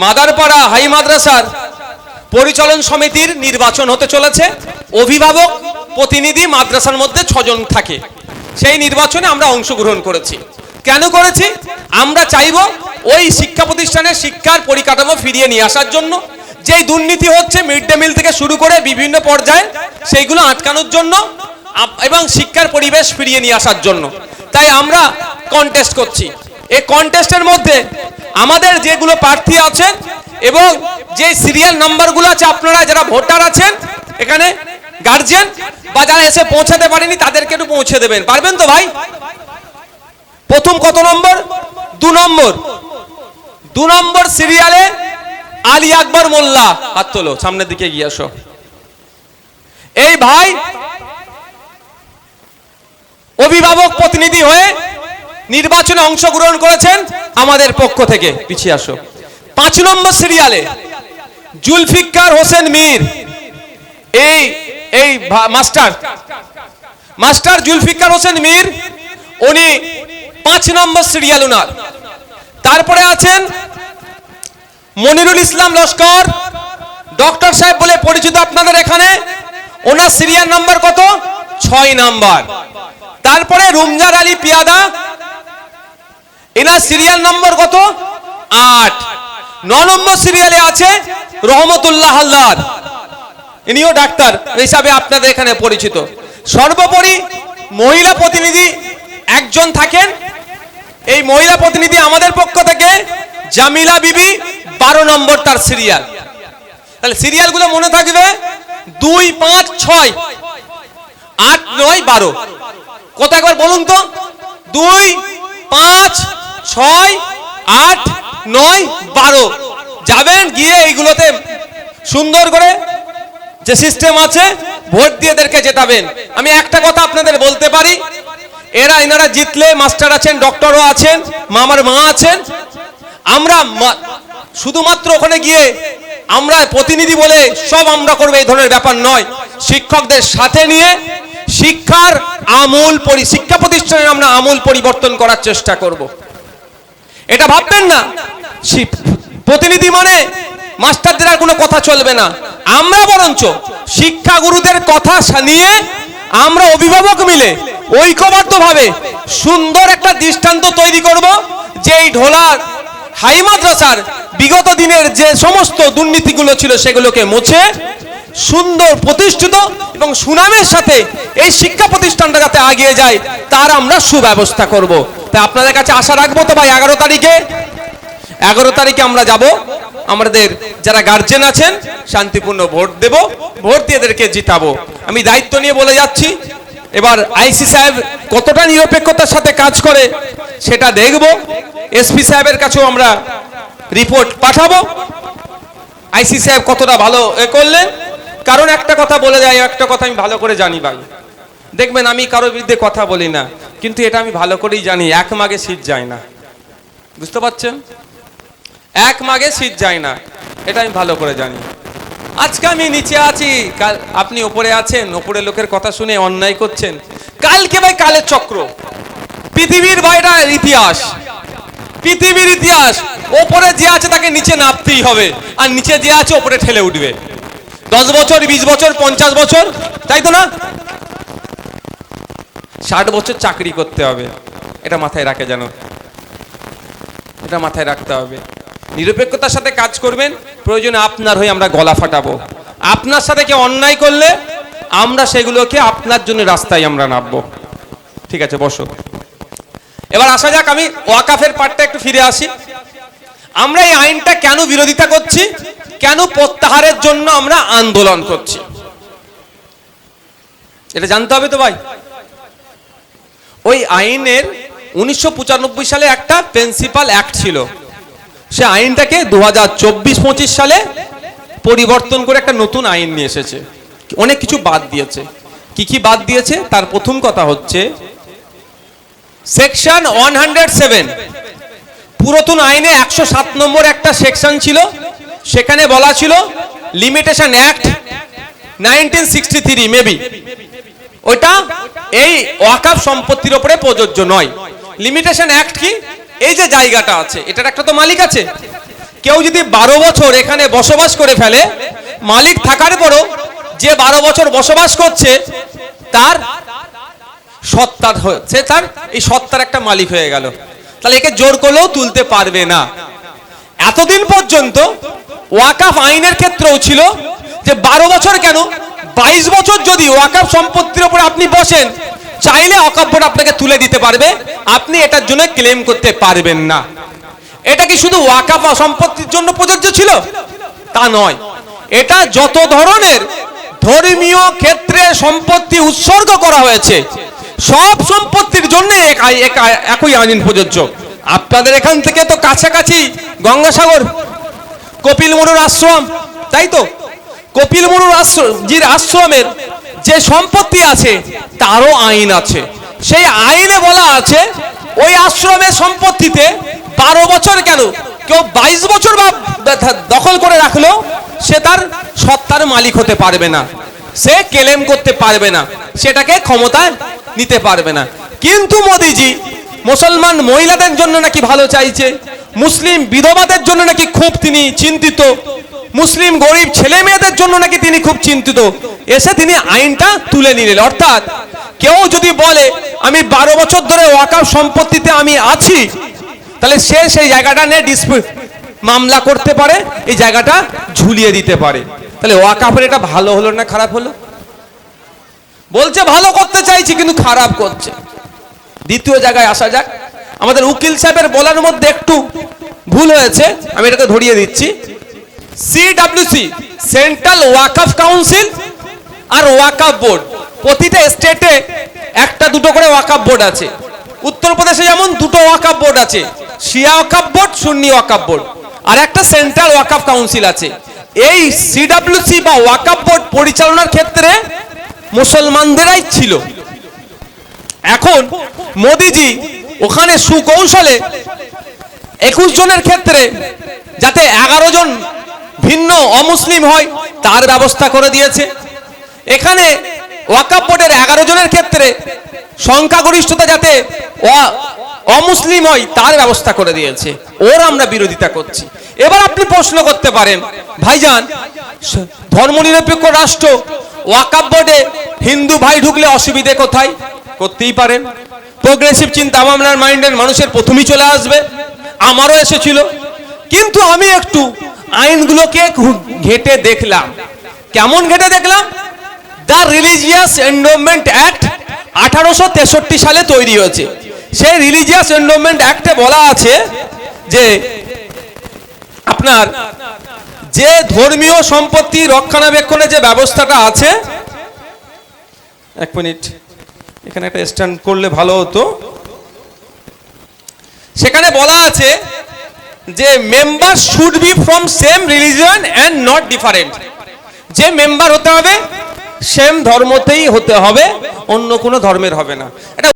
Madarpara high মাদ্রাসার পরিচালন সমিতির নির্বাচন হতে চলেছে। অভিভাবক প্রতিনিধি মাদ্রাসার মধ্যে ছজন থাকে। সেই নির্বাচনে আমরা অংশগ্রহণ করেছি। কেন করেছি? আমরা চাইব ওই শিক্ষা প্রতিষ্ঠানের শিক্ষার পরিকাঠামো ফিরিয়ে নিয়ে আসার জন্য। যেই দুর্নীতি হচ্ছে মিড ডে মিল থেকে শুরু করে বিভিন্ন পর্যায়ে সেইগুলো আটকানোর জন্য এবং শিক্ষার পরিবেশ ফিরিয়ে নিয়ে আসার জন্য। তাই আমরা কন্টেস্ট করছি। এই কন্টেস্টের মধ্যে আমাদের যেগুলো প্রার্থী আছেন এবং যে সিরিয়াল নাম্বারগুলো আছে, আপনারা যারা ভোটার আছেন, এখানে গার্জিয়ান বা যারা এসে পৌঁছাতে পারেনি, তাদেরকে একটু পৌঁছে দেবেন। পারবেন তো ভাই? প্রথম কত নম্বর? দু নম্বর। দু নম্বর সিরিয়ালে আলী আকবর মোল্লা। হাত তোলো, সামনের দিকে গিয়ে আসো। এই ভাই অভিভাবক প্রতিনিধি হয়ে নির্বাচনে অংশগ্রহণ করেছেন আমাদের পক্ষ থেকে। পিছিয়ে আসো। পাঁচ নম্বর সিরিয়ালে জুলফিকার হোসেন মীর। এই এই মাস্টার। মাস্টার জুলফিকার হোসেন মীর, উনি পাঁচ নম্বর সিরিয়াল উনার। তারপরে আছেন মনিরুল ইসলাম লস্কর। ডক্টর সাহেব বলে পরিচিত আপনাদের এখানে। ওনার সিরিয়াল নাম্বার কত? ছয় নাম্বার। তারপরে রুমজার আলী পিয়াদা এনার সিরিয়াল নম্বর কত? আট। ন নম্বর সিরিয়ালে আছে রহমতুল্লাহ হালদার। ইনিও ডাক্তার হিসাবে আপনাদের এখানে পরিচিত। সর্বোপরি মহিলা প্রতিনিধি একজন থাকেন। এই মহিলা প্রতিনিধি আমাদের পক্ষ থেকে জামিলা বিবি, বারো নম্বর তার সিরিয়াল তাহলে সিরিয়ালগুলো মনে থাকবে দুই, পাঁচ, ছয়, আট, নয়, বারো। কত একবার বলুন তো। দুই, পাঁচ ছয়, আট, নয়, বারো। যাবেন, গিয়ে এইগুলোতে সুন্দর করে যে সিস্টেম আছে, ভোট দিয়ে এদেরকে জেতাবেন। আমি একটা কথা আপনাদের বলতে পারি, এরা, এনারা জিতলে মাস্টার আছেন ডক্টরও আছেন, মামার মা আছেন। আমরা শুধুমাত্র ওখানে গিয়ে আমরা প্রতিনিধি বলে সব আমরা করব, এই ধরনের ব্যাপার নয়। শিক্ষকদের সাথে নিয়ে শিক্ষার আমূল পরি, শিক্ষা প্রতিষ্ঠানে আমরা আমূল পরিবর্তন করার চেষ্টা করব। এটা ভাববেন না। প্রতিনিধি মানে মাস্টারদের আর কোনো কথা চলবে না। আমরা বরঞ্চ শিক্ষাগুরুদের কথা নিয়ে আমরা অভিভাবক মিলে ঐক্যবদ্ধভাবে সুন্দর একটা দৃষ্টান্ত তৈরি করব যে এই ঢোলার হাই মাদ্রাসার বিগত দিনের যে সমস্ত দুর্নীতিগুলো ছিল সেগুলোকে মুছে সুন্দর প্রতিষ্ঠিত এবং সুনামের সাথে এই শিক্ষা প্রতিষ্ঠানটা যাতে আগিয়ে যায়, তার আমরা সুব্যবস্থা করব। তাই আপনাদের কাছে আশা রাখব তো ভাই এগারো তারিখে? এগারো তারিখে আমরা যাব। আমাদের যারা গার্জেন আছেন, শান্তিপূর্ণ ভোট দেব। ভোট দিয়ে এদেরকে জিতাবো। আমি দায়িত্ব নিয়ে বলে যাচ্ছি। এবার আইসি সাহেব কতটা নিরপেক্ষতার সাথে কাজ করে সেটা দেখব। এসপি সাহেবের কাছেও আমরা রিপোর্ট পাঠাবো। আইসি সাহেব কতটা ভালো এ করলেন। কারণ একটা কথা বলে যায়, একটা কথা আমি ভালো করে জানি ভাই। দেখবেন আমি কারোর বিরুদ্ধে কথা বলি না, কিন্তু এটা আমি ভালো করেই জানি, এক মাগে শীত যায় না। বুঝতে পারছেন? এক মাগে শীত যায় না, এটা আমি ভালো করে জানি। আজকে আমি নিচে আছি, কাল আপনি ওপরে আছেন, ওপরে লোকের কথা শুনে অন্যায় করছেন। কালকে ভাই কালের চক্র। পৃথিবীর বাইরা ইতিহাস। পৃথিবীর ইতিহাস। ওপরে যে আছে তাকে নিচে নামতেই হবে, আর নিচে যে আছে ওপরে ঠেলে উঠবে। দশ বছর, বিশ বছর, পঞ্চাশ বছর, তাই তো না? ষাট বছর চাকরি করতে হবে। এটা মাথায় রাখে যেন। এটা মাথায় রাখতে হবে। নিরপেক্ষতার সাথে কাজ করবেন, প্রয়োজনে আপনার হয়ে আমরা গলা ফাটাবো। আপনার সাথে কেউ অন্যায় করলে আমরা সেগুলোকে আপনার জন্য রাস্তায় আমরা নামবো। ঠিক আছে, বসো। এবার আসা যাক, আমি ওয়াকাফের পার্টটা একটু ফিরে আসি। আমরা এই আইনটা কেন বিরোধিতা করছি? কেন প্রত্যাহারের জন্য আমরা আন্দোলন করছি? এটা জানতে হবে তো ভাই। ওই আইনের উনিশশো পঁচানব্বই সালে একটা প্রিন্সিপাল অ্যাক্ট ছিল। সে আইনটাকে দু হাজার চব্বিশ পঁচিশ সালে পরিবর্তন করে একটা নতুন আইন নিয়ে এসেছে। অনেক কিছু বাদ দিয়েছে। কি কি বাদ দিয়েছে? তার প্রথম কথা হচ্ছে, সেকশন ওয়ান হান্ড্রেড সেভেন। পুরাতন আইনে একশো সাত নম্বর একটা সেকশন ছিল। সেখানে বলা ছিল, limitation act nineteen sixty three, maybe. ওইটা এই ওয়াকাফ সম্পত্তির উপরে প্রযোজ্য নয়। লিমিটেশন অ্যাক্ট কি? এই যে জায়গাটা আছে, এটার একটা তো মালিক আছে। কেউ যদি বারো বছর এখানে বসবাস করে ফেলে, মালিক থাকার পরও যে বারো বছর বসবাস করছে, তার সত্তার হচ্ছে তার এই সত্তার একটা মালিক হয়ে গেল। তাহলে একে জোর করলেও তুলতে পারবে না। এতদিন পর্যন্ত ওয়াকাফ আইনের ক্ষেত্রেও ছিল যে বারো বছর কেন বাইশ বছর যদি ওয়াকাফ সম্পত্তির উপর আপনি বসেন, চাইলে বোর্ড আপনাকে তুলে দিতে পারবে। আপনি এটার জন্য ক্লেম করতে পারবেন না। এটা কি শুধু ওয়াকাফ সম্পত্তির জন্য প্রযোজ্য ছিল? তা নয়। এটা যত ধরনের ধর্মীয় ক্ষেত্রে সম্পত্তি উৎসর্গ করা হয়েছে, সব সম্পত্তির জন্য একই আইন প্রযোজ্য। আপনাদের এখান থেকে তো কাছাকাছি গঙ্গাসাগর কপিল মুনির আশ্রম, তাই তো? কপিল আশ্রম জির আশ্রমের যে সম্পত্তি আছে, তারও আইন আছে। সেই আইনে বলা আছে, ওই আশ্রমের সম্পত্তিতে বারো বছর কেন? কেউ বাইশ বছর বা দখল করে রাখল সে তার সত্তার মালিক হতে পারবে না। সে কেলেম করতে পারবে না। সেটাকে ক্ষমতায় নিতে পারবে না। কিন্তু মোদিজি, মুসলমান মহিলাদের জন্য নাকি ভালো চাইছে, মুসলিম বিধবাদের জন্য নাকি খুব তিনি চিন্তিত। মুসলিম গরিব ছেলে মেয়েদের জন্য নাকি তিনি খুব চিন্তিত। এসে তিনি আইনটা তুলে নিলেন। অর্থাৎ কেউ যদি বলে, আমি বারো বছর ধরে ওয়াকাফ সম্পত্তিতে আমি আছি, তাহলে সে সেই জায়গাটা নিয়ে ডিসপিউট মামলা করতে পারে, এই জায়গাটা ঝুলিয়ে দিতে পারে। তাহলে ওয়াকাফের এটা ভালো হলো না খারাপ হলো? বলছে, ভালো করতে চাইছি, কিন্তু খারাপ করছে। দ্বিতীয় জায়গায় আসা যাক। আমাদের উকিল সাহেবের বলার মধ্যে একটু ভুল হয়েছে, আমি এটাকে ধরিয়ে দিচ্ছি। C W C central Waqf council আর ওয়াকফ বোর্ড প্রতিটা স্টেটে একটা দুটো করে ওয়াকফ বোর্ড আছে। উত্তরপ্রদেশে যেমন দুটো ওয়াকফ বোর্ড আছে শিয়া ওয়াকফ বোর্ড সুন্নি ওয়াকফ বোর্ড আর একটা সেন্ট্রাল ওয়াকফ কাউন্সিল আছে। এই সিডাব্লিউসি বা ওয়াকফ বোর্ড পরিচালনার ক্ষেত্রে মুসলমানদেরাই ছিল। এখন মোদিজি ওখানে সুকৌশলে একুশ জনের ক্ষেত্রে যাতে এগারো জন ভিন্ন, অমুসলিম হয়, তার ব্যবস্থা করে দিয়েছে। এখানে ওয়াকাপ বোর্ডের এগারো জনের ক্ষেত্রে সংখ্যাগরিষ্ঠতা যাতে অমুসলিম হয়, তার ব্যবস্থা করে দিয়েছে। ওর আমরা বিরোধিতা করছি। এবার আপনি প্রশ্ন করতে পারেন, ভাইজান ধর্মনিরপেক্ষ রাষ্ট্র ওয়াকাপ বোর্ডে হিন্দু ভাই ঢুকলে অসুবিধে কোথায়? করতেই পারেন। প্রোগ্রেসিভ চিন্তা ভাবনার মাইন্ডের মানুষের প্রথমেই চলে আসবে। আমারও এসেছিল। কিন্তু আমি একটু আইনগুলোকে ঘেটে দেখলাম। কেমন ঘেটে দেখলাম? দ্য রিলিজিয়াস এন্ডোমেন্ট অ্যাক্ট আঠারোশো তেষট্টি সালে তৈরি হয়েছে। সেই রিলিজিয়াস এন্ডোমেন্ট অ্যাক্টে বলা আছে যে, আপনার যে ধর্মীয় সম্পত্তি রক্ষণাবেক্ষণের যে ব্যবস্থাটা আছে, এক মিনিট, এখানে একটা স্ট্যান্ড করলে ভালো হতো। সেখানে বলা আছে যে member should be from same religion and not different যে মেম্বার হতে হবে সেম ধর্মতেই হতে হবে, অন্য কোনো ধর্মের হবে না। এটা